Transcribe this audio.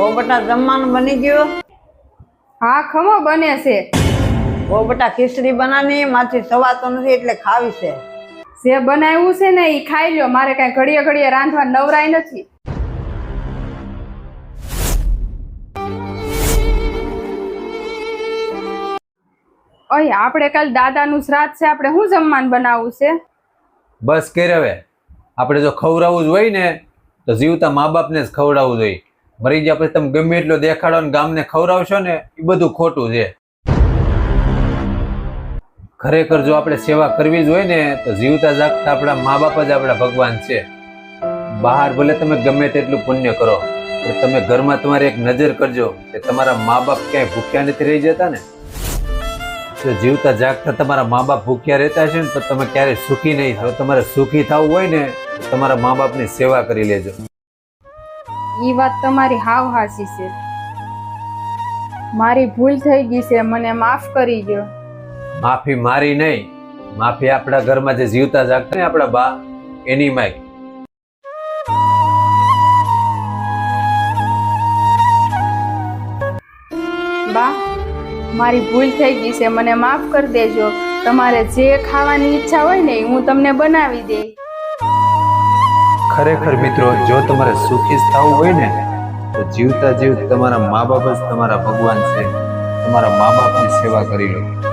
ઓ બેટા જમવાનું બની ગયું? હા ખમો બને છે. ઓ બેટા ખીચડી બનાવી માથી સવાતો નથી એટલે ખાવી છે. જે બનાવ્યું છે ને એ ખાઈ લ્યો. મારે કાંઈ ઘડીએ ઘડીએ રાંધવા નવરાય નથી. ઓય આપણે કાલ દાદાનું શ્રાદ્ધ છે. આપણે શું જમવાનું બનાવવું છે? બસ કે હવે આપણે જો ખવડાવવું જ હોય ને તો જીવતા મા બાપને જ ખવડાવવું જોઈએ. મરી ગયા પછી તમે ગમે એટલો દેખાડો ને ગામને ખવડાવશો ને, એ બધું ખોટું છે. ખરેખર જો આપણે સેવા કરવી જ ને, તો જીવતા જાગતા આપણા મા બાપ જ આપણા ભગવાન છે. બહાર ભલે તમે ગમે તેટલું પુણ્ય કરો તમે ઘરમાં તમારે એક નજર કરજો કે તમારા મા બાપ ક્યાંય ભૂખ્યા નથી રહી જતા ને. તો જીવતા જાગતા તમારા મા બાપ ભૂખ્યા રહેતા છે ને, તો તમે ક્યારેય સુખી નહીં થાવ. તમારે સુખી થવું હોય ને તમારા મા બાપની સેવા કરી લેજો. એ વાત તમારી હાવ હાસી છે. મારી ભૂલ થઈ ગઈ છે મને માફ કરી દો માફી મારી નહીં માફી આપણા ઘરમાં જે જીવતા જાગતા ને આપણા બા એની માય. બા મારી ભૂલ થઈ ગઈ છે મને માફ કરી દેજો. તમારે જે ખાવાની ઈચ્છા હોય ને હું તમને બનાવી દે. ખરેખર મિત્રો, જો તમારે સુખી થવું હોય ને, તો જીવતા જીવ તમારા મા બાપ જ તમારા ભગવાન છે. તમારા મા બાપની સેવા કરી લો.